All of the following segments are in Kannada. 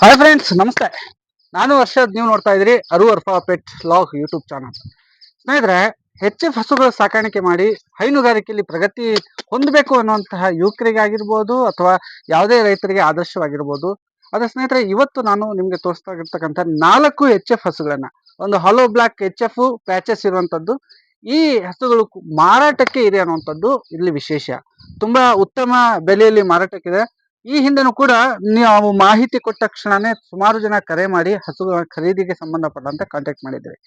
ಹಾಯ್ ಫ್ರೆಂಡ್ಸ್ ನಮಸ್ತೆ. ನಾನು ವರ್ಷದ್ ನೀವು ನೋಡ್ತಾ ಇದ್ರಿ ಅರು Arfa pet log YouTube channel. ಸ್ನೇಹಿತರೆ ಹೆಚ್ಚು ಹಸುಗಳ ಸಾಕಾಣಿಕೆ ಮಾಡಿ ಹೈನುಗಾರಿಕೆಯಲ್ಲಿ ಪ್ರಗತಿ ಹೊಂದಬೇಕು ಅನ್ನುವಂತಹ ಯುವಕರಿಗಾಗಿರ್ಬೋದು ಅಥವಾ ಯಾವುದೇ ರೈತರಿಗೆ ಆದರ್ಶವಾಗಿರ್ಬೋದು. ಅದ್ರ ಸ್ನೇಹಿತರೆ, ಇವತ್ತು ನಾನು ನಿಮಗೆ ತೋರಿಸ್ತಾ ಇರ್ತಕ್ಕಂಥ ನಾಲ್ಕು ಎಚ್ ಎಫ್ ಹಸುಗಳನ್ನ. ಒಂದು hollow black H F patches ಇರುವಂತದ್ದು. ಈ ಹಸುಗಳು ಮಾರಾಟಕ್ಕೆ ಇದೆ ಅನ್ನುವಂಥದ್ದು ಇಲ್ಲಿ ವಿಶೇಷ. ತುಂಬಾ ಉತ್ತಮ ಬೆಲೆಯಲ್ಲಿ ಮಾರಾಟಕ್ಕಿದೆ. ಈ ಹಿಂದೆನೂ ಕೂಡ ನೀವು ಮಾಹಿತಿ ಕೊಟ್ಟ ತಕ್ಷಣನೇ ಸುಮಾರು ಜನ ಕರೆ ಮಾಡಿ ಹಸುಗಳ ಖರೀದಿಗೆ ಸಂಬಂಧಪಟ್ಟಂತೆ ಕಾಂಟ್ಯಾಕ್ಟ್ ಮಾಡಿದ್ದೇವೆ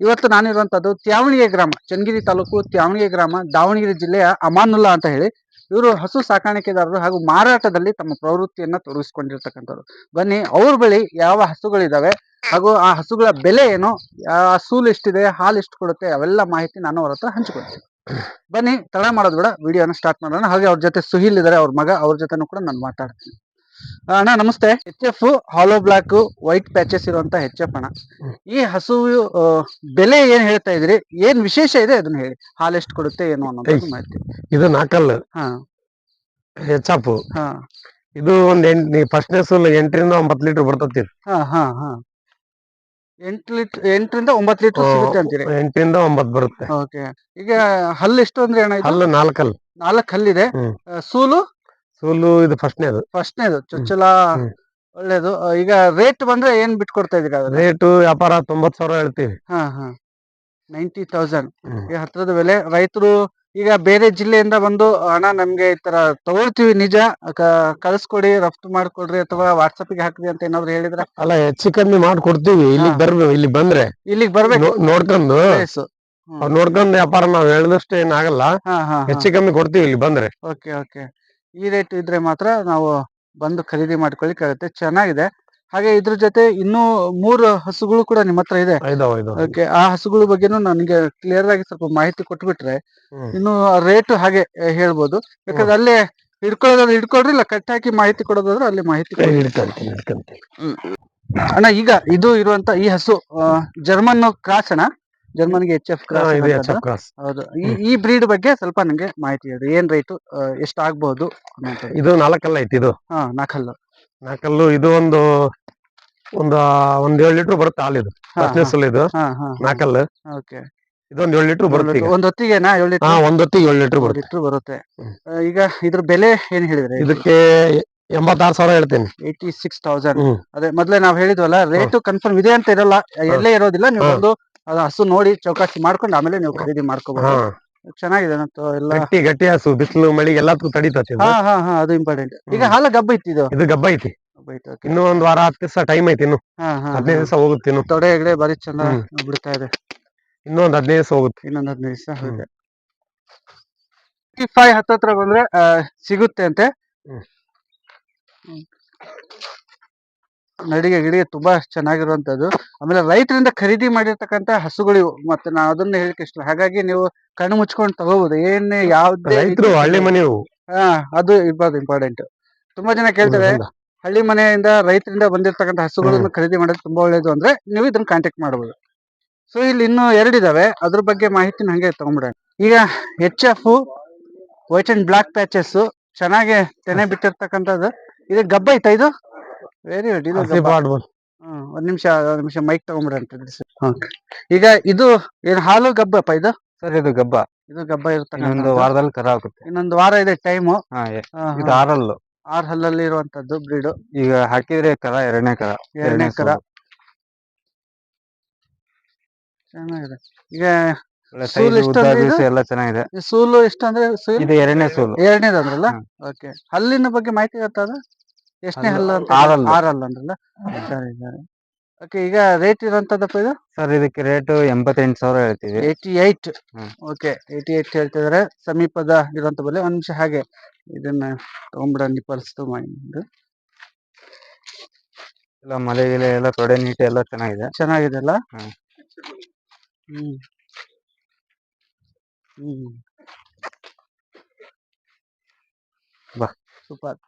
ಇವತ್ತು ನಾನಿರುವಂಥದ್ದು ತ್ಯಾವಣಿಗೆ ಗ್ರಾಮ, ಚನ್ನಗಿರಿ ತಾಲೂಕು ತ್ಯಾವಣಿಗೆ ಗ್ರಾಮ, ದಾವಣಗೆರೆ ಜಿಲ್ಲೆಯ ಅಮಾನುಲ್ಲಾ ಅಂತ ಹೇಳಿ ಇವರು ಹಸು ಸಾಕಾಣಿಕೆದಾರರು ಹಾಗೂ ಮಾರಾಟದಲ್ಲಿ ತಮ್ಮ ಪ್ರವೃತ್ತಿಯನ್ನು ತೊಡಗಿಸ್ಕೊಂಡಿರ್ತಕ್ಕಂಥವ್ರು. ಬನ್ನಿ, ಅವ್ರ ಬಳಿ ಯಾವ ಹಸುಗಳಿದಾವೆ ಹಾಗೂ ಆ ಹಸುಗಳ ಬೆಲೆ ಏನು ಆ ಸೂಲು ಎಷ್ಟಿದೆ ಹಾಲು ಎಷ್ಟು ಕೊಡುತ್ತೆ ಅವೆಲ್ಲ ಮಾಹಿತಿ ನಾನು ಅವ್ರ ಹತ್ರ ಹಂಚಿಕೊಡ್ತೀನಿ ಬನ್ನಿ ತಡ ಮಾಡೋದು ಬೇಡ ವಿಡಿಯೋನ ಸ್ಟಾರ್ಟ್ ಮಾಡೋಣ. ಹಾಗೆ ಅವ್ರ ಜೊತೆ ಸುಹಿಲ್ ಇದ್ದಾರೆ ಅವ್ರ ಮಗ ಅವ್ರ ಜೊತೆನೂ ಕೂಡ ನಾನು ಮಾತಾಡ್ತೀನಿ. ಅಣ್ಣ ನಮಸ್ತೆ. ಎಚ್ ಎಫ್ ಹಾಲೋ ಬ್ಲಾಕ್ ವೈಟ್ ಪ್ಯಾಚಸ್ ಇರುವಂತ ಎಚ್ ಎಫ್ ಅಣ್ಣ. ಈ ಹಸು ಬೆಲೆ ಏನ್ ಹೇಳ್ತಾ ಇದ್ರಿ ಏನ್ ವಿಶೇಷ ಇದೆ ಅದನ್ನ ಹೇಳಿ? ಹಾಲು ಎಷ್ಟು ಕೊಡುತ್ತೆ ಏನು ಅನ್ನೋದು ಮಾಹಿತಿ. ಇದು ನಾಕಲ್ ಹಾ. ಎಫ್ ಹಾ. ಇದು ಒಂದ್ ಎಂಟ್ ಫಸ್ಟ್ನೇ ಸೂಲ್ ಎಂಟರಿಂದ ಒಂಬತ್ತು ಲೀಟರ್ ಬರ್ತತಿ ಇದು. ಹಾ ಹಾ ಹಾ. ಎಂಟು ಲೀಟರ್ ಎಂಟರಿಂದ ಒಂಬತ್ತು ಲೀಟರ್ ಸಿಗುತ್ತೆ ಅಂತೀರಿ? ಎಂಟರಿಂದ ಒಂಬತ್ತು ಬರುತ್ತೆ. ಓಕೆ. ಈಗ ಹಲ್ಲು ಎಷ್ಟು ಅಂದ್ರೆ ಇದು? ಹಲ್ಲು ನಾಲ್ಕಲ್ ನಾಲ್ಕು ಹಲ್ಲಿದೆ. ಹ್ಮ್. ಆ, ಸೂಲು? ಸೂಲು ಇದು ಫಸ್ಟ್ನೇದು. ಫಸ್ಟ್ನೇದು. ಚೊಚ್ಚಲ. ಒಳ್ಳೇದು. ಆ, ಈಗ ರೇಟ್ ಬಂದ್ರೆ ಏನ್ ಬಿಟ್ಕೊಡ್ತಾ ಇದೀರ ರೇಟು ವ್ಯಾಪಾರ ತೊಂಬತ್ ಸಾವಿರ ಹೇಳ್ತೀವಿ. ಹಾ ಹಾ. Ninety thousand. ಹ್ಮ್. ಹತ್ರದ ಬೆಲೆ ರೈತರು ಈಗ ಬೇರೆ ಜಿಲ್ಲೆಯಿಂದ ಬಂದು ಹಣ ನಮ್ಗೆ ಈ ತರ ತಗೊಳ್ತೀವಿ ನಿಜ. ಕ- ಕಳ್ಸ್ಕೊಡಿ ರಫ್ತು ಮಾಡ್ಕೊಡ್ರಿ ಅಥವಾ ವಾಟ್ಸಪ್ಗೆ ಹಾಕ್ರಿ ಅಂತ ಏನಾದ್ರು ಹೇಳಿದ್ರೆ? ಅಲ್ಲ ಹೆಚ್ಚು ಕಮ್ಮಿ ಮಾಡ್ಕೊಡ್ತೀವಿ. ಇಲ್ಲಿ ಹಾ. ಬರ್ಬೇಕು ಇಲ್ಲಿ ಬಂದ್ರೆ. ಇಲ್ಲಿಗೆ ಬರ್ಬೇಕು. ನೋ- ನೋಡ್ಕೊಂಡು. ಅವ್ರ್ ನೋಡ್ಕೊಂಡು ವ್ಯಾಪಾರ ನಾವ್ ಹೇಳಿದಷ್ಟು ಏನಾಗಲ್ಲ. ಹಾ ಹಾ ಹೆಚ್ಚು ಕಮ್ಮಿ ಕೊಡ್ತೀವಿ ಇಲ್ಲಿ ಬಂದ್ರೆ. Okay okay. ಈ ರೇಟ್ ಇದ್ರೆ ಮಾತ್ರ ನಾವು ಬಂದು ಖರೀದಿ ಮಾಡ್ಕೊಳ್ಳಿಕ್ಕಾಗುತ್ತೆ ಚೆನ್ನಾಗಿದೆ. ಹಾಗೆ ಇದ್ರ ಜೊತೆ ಇನ್ನೂ ಮೂರು ಹಸುಗಳು ಕೂಡ ನಿಮ್ಮ ಹತ್ರ ಇದೆ. ಇದಾವ ಇದಾವ ಓಕೆ ಆ ಹಸುಗಳ ಬಗ್ಗೆನೂ ನನಗೆ ಕ್ಲಿಯರ್ ಆಗಿ ಸ್ವಲ್ಪ ಮಾಹಿತಿ ಕೊಟ್ಬಿಟ್ರೆ ಹ್ಮ್. ಇನ್ನು ರೇಟ್ ಹಾಗೆ ಆ, ಹೇಳ್ಬೋದು. ಯಾಕಂದ್ರೆ ಅಲ್ಲೇ ಹಿಡ್ಕೊಳ್ಳೋದಾದ್ರೆ ಹಿಡ್ಕೊಳ್ರಿ ಇಲ್ಲ ಕಟ್ ಹಾಕಿ ಮಾಹಿತಿ ಕೊಡೋದಾದ್ರೆ ಅಲ್ಲಿ ಮಾಹಿತಿ ಕೊಡಿ. ಹಿಡ್ಕಂತೀನಿ ಹಿಡ್ಕಂತೀನಿ ಅಣ್ಣ ಈಗ ಇದು ಇರುವಂತ ಈ ಹಸು ಜರ್ಮನ್ ಕ್ರಾಸ್ ಅಣ್ಣ. ಜರ್ಮನ್ಗೆ ಎಚ್ ಎಫ್ ಹಾ, ಕ್ರಾಸ್ ಹೌದು. ಈ ಈ ಬ್ರೀಡ್ ಬಗ್ಗೆ ಸ್ವಲ್ಪ ನಂಗೆ ಮಾಹಿತಿ ಹೇಳಿ ಏನ್ ರೇಟ್ ಎಷ್ಟು ಆಗ್ಬಹುದು ಅನ್ನೋಂಥದ್ದು. ಇದು ನಾಲ್ಕಲ್ಲ ಐತಿ ಇದು? ಹಾ ನಾಲ್ಕಲ್ಲು. ನಾಲ್ಕಲ್ಲು ಇದು ಒಂದು ಒಂದು ಒಂದ್ ಏಳು ಲೀಟರ್ ಬರುತ್ತೆ ಹಾಲು ಇದು ಹಾ, ಹಾ. ಸಲ ಇದು. ಹಾ ಹಾ ನಾಲ್ಕಲ್ಲು. ಓಕೆ. ಇದೊಂದ್ ಏಳು ಲೀಟರ್ ಬರುತ್ತೆ ಒಂದ್ ಹೊತ್ತಿಗೆನಾ ಏಳು ಹಾ ಲೀಟರ್ ಒಂದ್ ಹೊತ್ತಿಗೆ ಏಳು ಲೀಟರ್ ಬರುತ್ತೆ. ಲೀಟರ್ ಬರುತ್ತೆ. ಈಗ ಇದ್ರ ಬೆಲೆ ಏನ್ ಹೇಳಿದ್ರೆ? ಇದಕ್ಕೆ ಎಂಬತ್ತಾರು ಸಾವಿರ ಹೇಳ್ತೇನೆ. Eighty six thousand. ಅದೇ ಮೊದ್ಲೇ ನಾವ್ ಹೇಳಿದ್ವಲ್ಲ ರೇಟ್ ಕನ್ಫರ್ಮ್ ಇದೆ ಅಂತ ಇರಲ್ಲ. ಎಲ್ಲೇ ಇರೋದಿಲ್ಲ ನೀವು ಒಂದು ಹಸು ನೋಡಿ ಚೌಕಾಸಿ ಮಾಡ್ಕೊಂಡು ಆಮೇಲೆ ನೀವು ಖರೀದಿ ಹಾ. ಮಾಡ್ಕೋಬಹುದು ಚೆನ್ನಾಗಿದೆ ಮತ್ತು ಎಲ್ಲ? ಗಟ್ಟಿ ಗಟ್ಟಿ ಹಸು ಬಿಸಿಲು ಮಳಿ ಎಲ್ಲದಕ್ಕೂ ತಡಿತತಿ. ಹಾ ಹಾ ಹಾ ಅದು ಇಂಪಾರ್ಟೆಂಟ್ ಈಗ ಹಾಲ ಗಬ್ಬ ಇತ್ತು ಇದು? ಇದು ಗಬ್ಬ ಐತಿ. ಗಬ್ಬ ಇತ್ತು, okay. ಇನ್ನು ಒಂದ್ ವಾರ ಹತ್ತು ದಿವಸ ಟೈಮ್ ಐತಿ ಇನ್ನು. ಹಾ ಹಾ ಹದಿನೈದು ದಿವಸ ಹೋಗುತ್ತೆ ಇನ್ನು. ತೊಡೆ ಹೆಗಡೆ ಬಾರಿ ಚಂದ ಹ್ಮ್. ಬಿಡ್ತಾ ಇದೆ. ಇನ್ನೂ ಒಂದ್ ಹದಿನೈದು ದಿವಸ ಹೋಗುತ್ತೆ. ಇನ್ನೊಂದ್ ಹದಿನೈದು ದಿವಸ ಹ್ಮ್. ಫೈವ್ ಹತ್ತತ್ರ ಬಂದ್ರೆ ಆ, ಸಿಗುತ್ತೆ ಅಂತೆ. ಹ್ಮ್. ನಡಿಗೆ ಗಿಡಿಗೆ ತುಂಬಾ ಚೆನ್ನಾಗಿರುವಂತದ್ದು. ಆಮೇಲೆ ರೈತರಿಂದ ಖರೀದಿ ಮಾಡಿರ್ತಕ್ಕಂತ ಹಸುಗಳು ಇವು. ಮತ್ತೆ ನಾನು ಅದನ್ನ ಹೇಳಕ್ ಇಷ್ಟ. ಹಾಗಾಗಿ ನೀವು ಕಣ್ಣು ಮುಚ್ಕೊಂಡು ತಗೋಬಹುದು ಏನೇ ಯಾವ್ದು ರೈತರು ಹಳ್ಳಿ ಮನೆ ಹಾ ಅದು ಇರ್ಬೋದು ಇಂಪಾರ್ಟೆಂಟ್ ತುಂಬಾ ಜನ ಕೇಳ್ತಾರೆ ಹಳ್ಳಿ ಮನೆಯಿಂದ ರೈತರಿಂದ ಬಂದಿರ್ತಕ್ಕಂತ ಹಸುಗಳನ್ನು ಖರೀದಿ ಮಾಡೋದು ತುಂಬಾ ಒಳ್ಳೇದು ಅಂದ್ರೆ ನೀವು ಇದನ್ನ ಕಾಂಟ್ಯಾಕ್ಟ್ ಮಾಡಬಹುದು ಸೊ ಇಲ್ಲಿ ಇನ್ನು ಎರಡಿದಾವೆ ಅದ್ರ ಬಗ್ಗೆ ಮಾಹಿತಿನ ಹಂಗೆ ತಗೊಂಡ್ಬಿಡೋಣ. ಈಗ H F white and black patches ಚೆನ್ನಾಗಿ ತೆನೆ ಬಿಟ್ಟಿರ್ತಕ್ಕಂಥದ್ದು. ಇದು ಗಬ್ಬ ಐತಾ ಇದು? ವೆರಿ ಗುಡ್ ಇದು ಗಬ್ಬ. ಹ್ಮ್, ಒಂದ್ ನಿಮಿಷ ಒಂದ್ ನಿಮಿಷ ಮೈಕ್ ತಗೊಂಡ್ಬಿಡ ಈಗ ಇದು ಏನ್ ಹಾಲು ಗಬ್ಬಪ್ಪ ಇದು? ಸರ್ ಇದು ಗಬ್ಬ. ಇದು ಗಬ್ಬ ಇನ್ನೊಂದು ಇರ್ತಕ್ಕಂಥ ವಾರದಲ್ಲಿ ಕರ ಆಗುತ್ತೆ. ಇನ್ನೊಂದು ವಾರ ಇದೆ ಟೈಮು ಹಾ ಎ- ಇದು ಆರಲ್ಲು. ಆರ್ ಹಲ್ಲಲ್ಲಿ ಇರುವಂತದ್ದು ಬ್ರೀಡ್ ಈಗ ಹಾಕಿದ್ರೆ ಕರ ಎರಡನೇ ಕರ ಎರಡನೇ ಕರ. ಚೆನ್ನಾಗಿದೆ. ಈಗ ಒಳ್ಳೆ ಸೂಲು size, ಎಷ್ಟು ಉದ್ದ ಅಂದ್ರೆ ಇದು? ಬೀಸು ಎಲ್ಲ ಚೆನ್ನಾಗಿದೆ. ಈ ಸೂಲು? ಇದು ಎರಡನೇ ಸೂಲು. ಎರಡನೇದು ಅಂದ್ರಲ್ಲ? ಹ್ಮ್. ಓಕೆ ಹಲ್ಲಿನ ಬಗ್ಗೆ ಮಾಹಿತಿ ಗೊತ್ತಾದ ಎಷ್ಟನೇ ಹಲ್ಲು ಅಂತ ಆರಲ್ಲ. ಆರಲ್ಲ ಅಂದ್ರಲ್ಲ? ಸರಿ ಸರಿ. ಓಕೆ ಈಗ ರೇಟ್ ಇರೋಂಥದ್ದಪ್ಪ ಇದು? ಸರ್ ಇದಕ್ಕೆ ರೇಟ್ ಎಂಬತ್ತೆಂಟು ಸಾವಿರ ಹೇಳ್ತೀವಿ. Eighty eight hmm. Okay eighty eight ಹೇಳ್ತಿದಾರೆ. ಸಮೀಪದ ಇರೋಂಥ ಬೆಲೆ ಒಂದ್ ನಿಮಿಷ ಹಾಗೆ ಇದನ್ನ ತಗೊಂಡ್ಬಿಡ ನಿಪ್ಪಲ್ಸ್ ಮೈಂಡ್ ಎಲ್ಲ ಮಲೆ ಗಿಲೆ ಎಲ್ಲ ತೊಡೆ ನೀಟೆ ಎಲ್ಲ ಚೆನ್ನಾಗಿದೆ. ಚೆನ್ನಾಗಿದೆ ಅಲ್ಲ? ಹ್ಮ್. ಹ್ಮ್. ಹ್ಮ್. ಬಾ. ಸೂಪರ್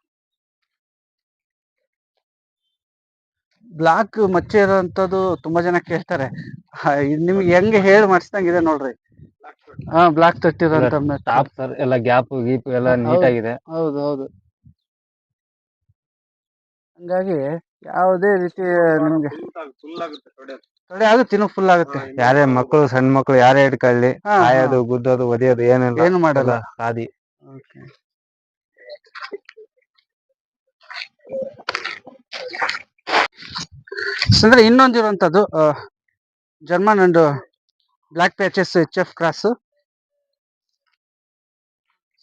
ಬ್ಲಾಕ್ ಮಚ್ಚೆ ಇರೋಂಥದ್ದು ತುಂಬಾ ಜನ ಕೇಳ್ತಾರೆ. ಹಾ, ಇದ್ ನಿಮ್ಗೆ ಹೆಂಗೆ ಹೇಳಿ ಮಾಡಿಸ್ದಂಗಿದೆ ನೋಡ್ರಿ. ಹಾ ಬ್ಲಾಕ್ ತೊಟ್ಟಿರೋಂಥ ಟಾಪ್ ಸರ್ ಎಲ್ಲ ಗ್ಯಾಪ್ ಗೀಪ್ ಎಲ್ಲ ಹೌದು. ನೀಟಾಗಿದೆ ಹೌದು ಹೌದು. ಹಂಗಾಗಿ ಯಾವುದೇ ರೀತಿ ನಿಮ್ಗೆ ತೊಡೆ ಆಗುತ್ತೆ ಇನ್ನೂ ಫುಲ್ ಆಗುತ್ತೆ. ಯಾರೇ ಮಕ್ಕಳು ಸಣ್ಣ ಮಕ್ಕಳು ಯಾರೇ ಇಟ್ಕೊಳ್ಳಿ ಹಾ, ಹಾ. ಕಾಯೋದು ಗುದ್ದೋದು ಒದಿಯೋದು ಏನಿಲ್ಲ ಏನು ಮಾಡಲ್ಲ. ಹಾದಿ ಖಾದಿ. ಓಕೆ. ಅಂದ್ರೆ ಇನ್ನೊಂದಿರುವಂತದ್ದು German and black patches H F cross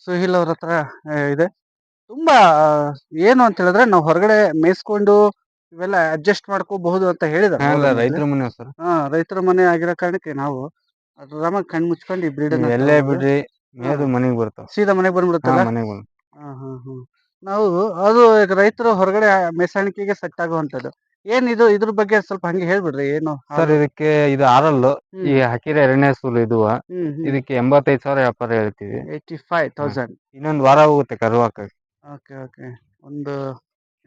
Suhil ಅವ್ರ ಹತ್ರ ಇದೆ. ತುಂಬಾ ಏನು ಅಂತ ಹೇಳಿದ್ರೆ ನಾವು ಹೊರಗಡೆ ಮೇಯಿಸ್ಕೊಂಡು ಇವೆಲ್ಲ ಅಡ್ಜಸ್ಟ್ ಮಾಡ್ಕೋಬಹುದು ಅಂತ ಹೇಳಿದ್ರೆ. ರೈತರ ಮನೆ ಸರ್ ಹಾ ರೈತರ ಮನೆ ಆಗಿರೋ ಕಾರಣಕ್ಕೆ ನಾವು ಆರಾಮಾಗಿ ಕಣ್ಣು ಮುಚ್ಕೊಂಡು ಈ ಬ್ರೀಡ್ ಎಲ್ಲೇ ಬಿಡ್ರಿ ಮೇದು ಮನೆಗ್ ಬರ್ತಾವ. ಸೀದಾ ಮನೆಗೆ ಬಂದ್ಬಿಡುತ್ತಲ್ಲ? ಮನೆಗ್ ಬಂದ್. ನಾವು ಅದು ಈಗ ರೈತರು ಹೊರಗಡೆ ಮೇಸಾಣಿಕೆಗೆ ಸೆಟ್ ಆಗುವಂತದ್ದು. ಏನಿದು ಇದ್ರ ಬಗ್ಗೆ ಸ್ವಲ್ಪ ಹಂಗೆ ಹೇಳ್ಬಿಡ್ರಿ ಏನು ಸರ್ ಇದಕ್ಕೆ ಇದು ಆರಲ್ ಈ ಹಕೀರ ಎರಡನೇ ಸೂಲು ಇದು. ಇದಕ್ಕೆ ಎಂಬತ್ತೈದು ಸಾವಿರ ವ್ಯಾಪಾರ ಹೇಳ್ತೀವಿ. ಏಯ್ಟಿ ಫೈವ್ ತೌಸಂಡ್ ಇನ್ನೊಂದ್ ವಾರ ಹೋಗುತ್ತೆ ಕರು ಹಾಕಕ್ಕೆ. ಓಕೆ ಓಕೆ ಒಂದು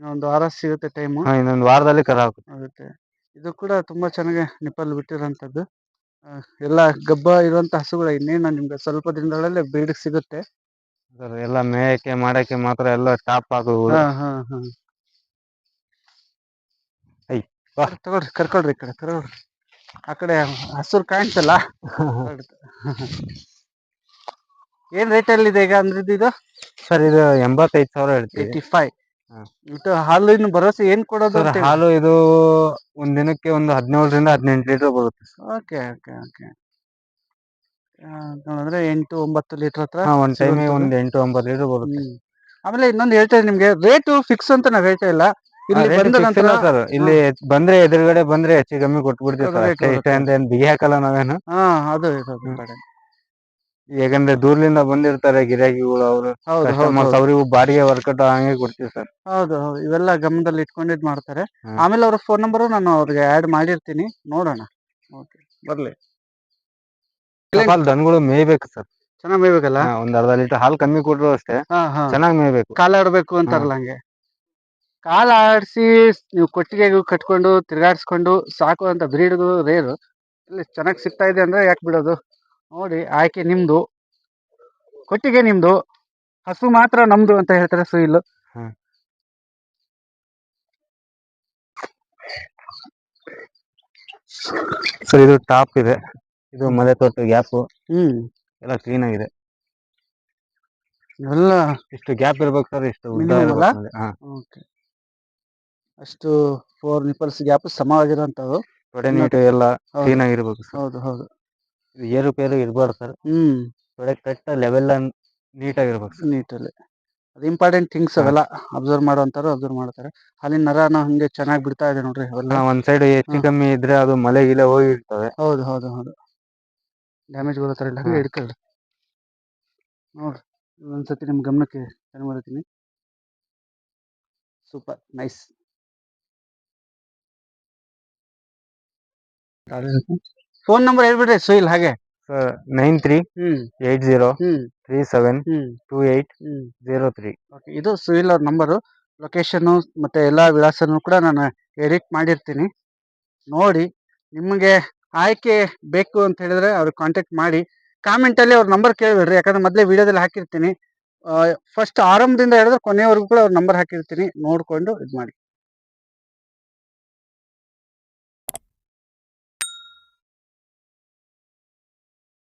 ಇನ್ನೊಂದು ವಾರ ಸಿಗುತ್ತೆ ಟೈಮ್ ಇನ್ನೊಂದು ವಾರದಲ್ಲಿ ಕರು ಹಾಕುತ್ತೆ. ಆಗುತ್ತೆ. ಇದು ಕೂಡ ತುಂಬಾ ಚೆನ್ನಾಗಿ ನಿಪ್ಪಲ್ ಬಿಟ್ಟಿರೋಂಥದ್ದು ಎಲ್ಲ ಗಬ್ಬ ಇರುವಂತ ಹಸುಗಳು ಇನ್ನೇನು ನಿಮ್ಗೆ ಸ್ವಲ್ಪ ದಿನದೊಳಗೆ ಬೀಡಿಗೆ ಸಿಗುತ್ತೆ. ಸರ್ ಎಲ್ಲ ಮೇಯಕ್ಕೆ ಮಾಡಕ್ಕೆ ಮಾತ್ರ ಎಲ್ಲ ಟಾಪ್ ಆಗುವುದು. ತಗೊಳ್ರಿ ಕರ್ಕೊಳ್ರಿ ಈ ಕಡೆ ಕರ್ಕೊಳ್ರಿ. ಆ ಕಡೆ ಹಸುರು ಕಾಣ್ತಲ್ಲ? ಏನ್ ರೇಟ್ ಅಲ್ಲಿ ಇದೆ ಈಗ ಅಂದ್ರೆ ಇದು? ಸರ್ ಇದು ಎಂಬತ್ತೈದು ಸಾವಿರ ಹೇಳ್ತೀವಿ. ಏಯ್ಟಿ ಫೈವ್ ಇಟ್ಟು ಇದು ಹಾಲು ಇನ್ನು ಭರವಸೆ ಏನ್ ಕೊಡೋದು ಸರ್ ಅಂತ ಹಾಲು ಇದು ಒಂದ್ ದಿನಕ್ಕೆ ಒಂದು ಹದಿನೇಳರಿಂದ ಹದಿನೆಂಟು ಲೀಟರ್ ಬರುತ್ತೆ ಓಕೆ ಓಕೆ ಓಕೆ. ಅಂದ್ರೆ ಎಂಟು ಒಂಬತ್ತು ಲೀಟರ್ ಹತ್ರ ಹಾ ಒಂದ್ ಟೈಮ್ ಸಿಗುವಂಥದ್ದು. ಒಂದ್ ಎಂಟು ಒಂಬತ್ತು ಲೀಟರ್ ಬರುತ್ತೆ. ಹ್ಮ್. ಆಮೇಲೆ ಇನ್ನೊಂದು ಹೇಳ್ತೇನೆ ನಿಮ್ಗೆ ರೇಟು ಫಿಕ್ಸ್ ಅಂತ ನಾವು ಹೇಳ್ತಾ ಇಲ್ಲ. ಇಲ್ಲಿ ಬಂದ್ರೆ ಎದುರುಗಡೆ ಬಂದ್ರೆ ಹೆಚ್ಚು ಕಮ್ಮಿ ಕೊಟ್ಬಿಡ್ತೀವಿ ಸರ್. Rate ಅಷ್ಟೇ ಇಷ್ಟೇ ಅಂತ ಏನ್ ಬಿಗಿ ಹಾಕಲ್ಲ ನಾವೇನು. ಹಾ ಅದು. ಯಾಕಂದ್ರೆ ದೂರ್ಲಿಂದ ಬಂದಿರ್ತಾರೆ ಗಿರಾಕಿಗಳು ಅವರು ಕಸ್ಟಮರ್ಸ್ ಅವರಿಗೂ ಬಾಡಿಗೆ ವರ್ಕೌಟ್ ಹಂಗೆ ಕೊಡ್ತೀವಿ ಸರ್. ಹೌದು ಹೌದು. ಇವೆಲ್ಲ ಗಮನದಲ್ಲಿ ಇಟ್ಕೊಂಡಿದ್ ಮಾಡ್ತಾರೆ. ಆಮೇಲೆ ಅವ್ರ ಫೋನ್ ನಂಬರ್ ನಾನು ಅವ್ರಿಗೆ ಆಡ್ ಮಾಡಿರ್ತೀನಿ. ನೋಡೋಣ. ಓಕೆ ಬರ್ಲಿ. ಹಾಲ್ ದನಗಳು ಮೇಯ್ಬೇಕು ಸರ್. ಚೆನ್ನಾಗಿ ಮೇಯ್ಬೇಕಲ್ಲ? ಒಂದ್ ಅರ್ಧ ಲೀಟರ್ ಹಾಲ್ ಕಮ್ಮಿ ಕೊಟ್ರು ಅಷ್ಟೇ. ಚೆನ್ನಾಗ್ ಮೇಯ್ಬೇಕು. ಕಾಲಾಡ್ಬೇಕು ಅಂತಾರಲ್ಲ ಹಂಗೆ. ಕಾಲ ಆಡಿಸಿ ನೀವು ಕೊಟ್ಟಿಗೆಗೂ ಕಟ್ಕೊಂಡು ತಿರುಗಾಡಿಸ್ಕೊಂಡು ಸಾಕುವಂಥ ಬ್ರೀಡ್ದು ರೇರು. ಇಲ್ಲಿ ಚೆನ್ನಾಗಿ ಸಿಗ್ತಾ ಇದೆ ಅಂದರೆ ಯಾಕೆ ಬಿಡೋದು? ನೋಡಿ ಆಯ್ಕೆ ನಿಮ್ಮದು ಕೊಟ್ಟಿಗೆ ನಿಮ್ಮದು ಹಸು ಮಾತ್ರ ನಮ್ಮದು ಅಂತ ಹೇಳ್ತಾರೆ ಸುಯಿಲ್. ಸರ್ ಇದು ಟಾಪ್ ಇದೆ. ಇದು ಮಲೆ ತೊಟ್ಟು ಗ್ಯಾಪ್. ಹ್ಮ್. ಎಲ್ಲ ಕ್ಲೀನ್ ಆಗಿದೆ. ಎಲ್ಲ ಇಷ್ಟು ಗ್ಯಾಪ್ ಇರ್ಬೇಕು ಸರ್ ಇಷ್ಟು ಉದ್ದ ಇರ್ಬೇಕು ಹಾ. ಓಕೆ. ಅಷ್ಟು ಫೋರ್ ನಿಪಲ್ಸ್ ಗ್ಯಾಪ್ ಸಮವಾಗಿರೋಂಥವು ತೊಡೆ ನೀಟು ಎಲ್ಲ ಕ್ಲೀನ್ ಆಗಿರ್ಬೇಕು ಸರ್. ಹೌದು ಹೌದು. ಇದು ಏರುಪೇರು ಇರಬಾರ್ದು ಸರ್. ಹ್ಮ್. ತೊಡೆ ಕಟ್ಟ ಲೆವೆಲ್ ನೀಟಾಗಿರ್ಬೇಕು ಸರ್. ನೀಟಲ್ಲಿ ಅದು ಇಂಪಾರ್ಟೆಂಟ್ ಥಿಂಗ್ಸ್ ಅವೆಲ್ಲ ಅಬ್ಸರ್ವ್ ಮಾಡೋಂತಾರು ಅಬ್ಸರ್ವ್ ಮಾಡ್ತಾರೆ. ಹಾಲಿನ ನರನ ಹಂಗೆ ಚೆನ್ನಾಗಿ ಬಿಡ್ತಾ ಇದೆ ನೋಡ್ರಿ ಅವೆಲ್ಲ. ಒಂದು ಸೈಡ್ ಹೆಚ್ಚು ಕಮ್ಮಿ ಇದ್ರೆ ಅದು ಮಳೆ ಗಿಲೆ ಹೋಗಿರ್ತವೆ ಹೌದು ಹೌದು ಹೌದು. ಡ್ಯಾಮೇಜ್ ಬರೋ ಥರ ಇಲ್ಲ. ಹಂಗೆ ಹಾ. ಹಿಡ್ಕೊಳ್ಳಿ ನೋಡ್ರಿ. ಒಂದ್ಸತಿ ನಿಮ್ ಗಮನಕ್ಕೆ ತಂದು ಬರ್ತೀನಿ ಸೂಪರ್ ನೈಸ್ ಫೋನ್ ನಂಬರ್ ಹೇಳ್ಬಿಡ್ರಿ ಸುಯಿಲ್ ಹಾಗೆ. Sir nine three hmm. Eight zero hmm. Three seven hmm. Two eight hmm. Zero three. Okay ಇದು ಸುಹಿಲ್ ಅವ್ರ ನಂಬರು ಲೊಕೇಶನ್ನು ಮತ್ತೆ ಎಲ್ಲ ವಿಳಾಸನೂ ಕೂಡ ನಾನು ಎಡಿಟ್ ಮಾಡಿರ್ತೀನಿ. ನೋಡಿ ನಿಮಗೆ ಆಯ್ಕೆ ಬೇಕು ಅಂತ ಹೇಳಿದ್ರೆ ಅವ್ರಿಗೆ ಕಾಂಟ್ಯಾಕ್ಟ್ ಮಾಡಿ. ಕಾಮೆಂಟಲ್ಲಿ ಅವ್ರ ನಂಬರ್ ಕೇಳಿಬಿಡ್ರಿ ಯಾಕಂದ್ರೆ ಮೊದಲೇ ವಿಡಿಯೋದಲ್ಲಿ ಹಾಕಿರ್ತೀನಿ. ಫಸ್ಟ್ ಆರಂಭದಿಂದ ಹೇಳಿದ್ರೆ ಕೊನೆಯವರೆಗೂ ಕೂಡ ಅವ್ರ ನಂಬರ್ ಹಾಕಿರ್ತೀನಿ. ನೋಡಿಕೊಂಡು ಇದು ಮಾಡಿ